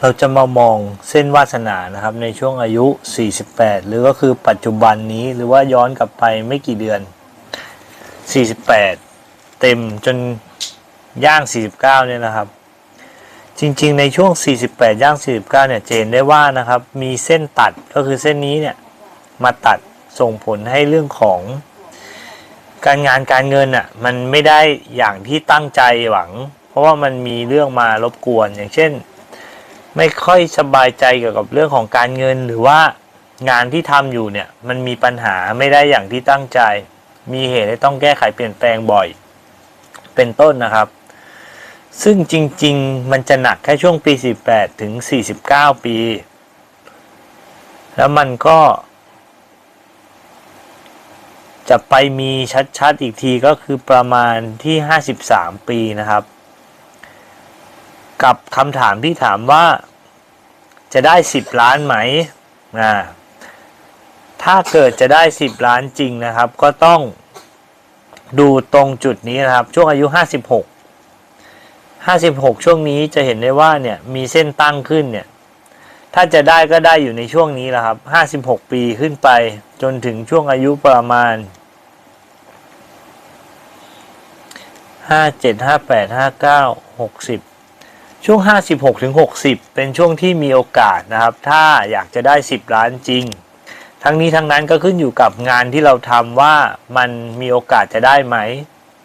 เราจะมามองเส้นวาสนานะครับ ในช่วงอายุ 48 หรือก็คือปัจจุบันนี้หรือว่าย้อนกลับไปไม่กี่เดือน 48 เต็มจนย่าง 49 เนี่ยนะครับ จริงๆ ในช่วง 48 ย่าง 49 เนี่ยเจนได้ว่านะครับ มีเส้นตัดก็คือเส้นนี้เนี่ยมาตัดส่งผลให้เรื่องของการงานการเงินอะมันไม่ได้อย่างที่ตั้งใจหวัง เพราะว่ามันมีเรื่องมารบกวนอย่างเช่น ไม่ค่อยสบายใจเกี่ยวกับเรื่องของการเงิน หรือว่างานที่ทำอยู่เนี่ยมันมีปัญหาไม่ได้อย่างที่ตั้งใจ มีเหตุให้ต้องแก้ไขเปลี่ยนแปลงบ่อย เป็นต้นนะครับ ซึ่งจริง ๆ มันจะหนักแค่ช่วงปี48ถึง 49 ปี แล้วมันก็ จะไปมีชัดๆ อีกทีก็คือประมาณที่ 53 ปีนะครับ กับคำถามที่ถามว่า จะได้ 10 ล้านไหมนะถ้าเกิดจะได้ 10 ล้านจริงนะครับ ก็ต้องดูตรงจุดนี้นะครับ ช่วงอายุ 56 56 ช่วงนี้จะเห็นได้ว่าเนี่ยมีเส้นตั้งขึ้นเนี่ยถ้าจะได้ก็ได้อยู่ในช่วงนี้แหละครับ 56 ปีขึ้นไปจนถึงช่วงอายุประมาณ 57 58 59 60 ช่วง 56ถึง60 เป็นช่วงที่มีโอกาสนะครับ ถ้าอยากจะได้ 10 ล้านจริง ทั้งนี้ทั้งนั้นก็ขึ้นอยู่กับงานที่เราทำว่ามันมีโอกาสจะได้ไหม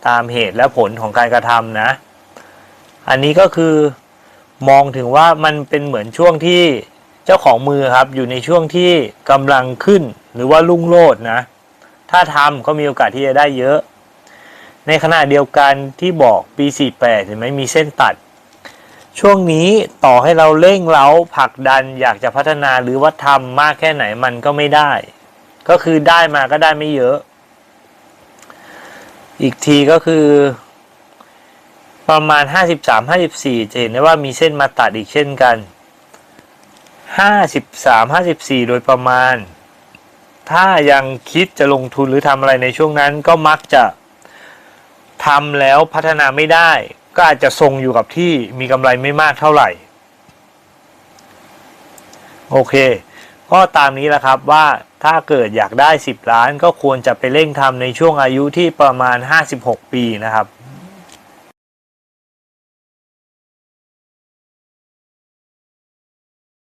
ตามเหตุและผลของการกระทำนะ อันนี้ก็คือมองถึงว่ามันเป็นเหมือนช่วงที่เจ้าของมือครับ อยู่ในช่วงที่กำลังขึ้นหรือว่ารุ่งโรจน์นะ ถ้าทำก็มีโอกาสที่จะได้เยอะ ในขณะเดียวกันที่บอกปี 48เห็นไหมมีเส้นตัด ช่วงนี้ต่อให้เราเร่งเร้าผลักดันอยากจะพัฒนาหรือว่าทำมากแค่ไหนมันก็ไม่ได้ ก็คือได้มาก็ได้ไม่เยอะ อีกทีก็คือ ประมาณ 53 54 จะเห็นได้ว่ามีเส้นมาตัดอีกเช่นกัน 53 54 โดยประมาณ ถ้ายังคิดจะลงทุนหรือทำอะไรในช่วงนั้นก็มักจะทำแล้วพัฒนาไม่ได้ ก็อาจจะทรงอยู่กับที่มีกำไรไม่มากเท่าไหร่ โอเค ก็ตามนี้แหละครับว่าถ้าเกิดอยากได้ 10 ล้านก็ควรจะไปเร่งทำในช่วงอายุที่ประมาณ 56 ปีนะครับ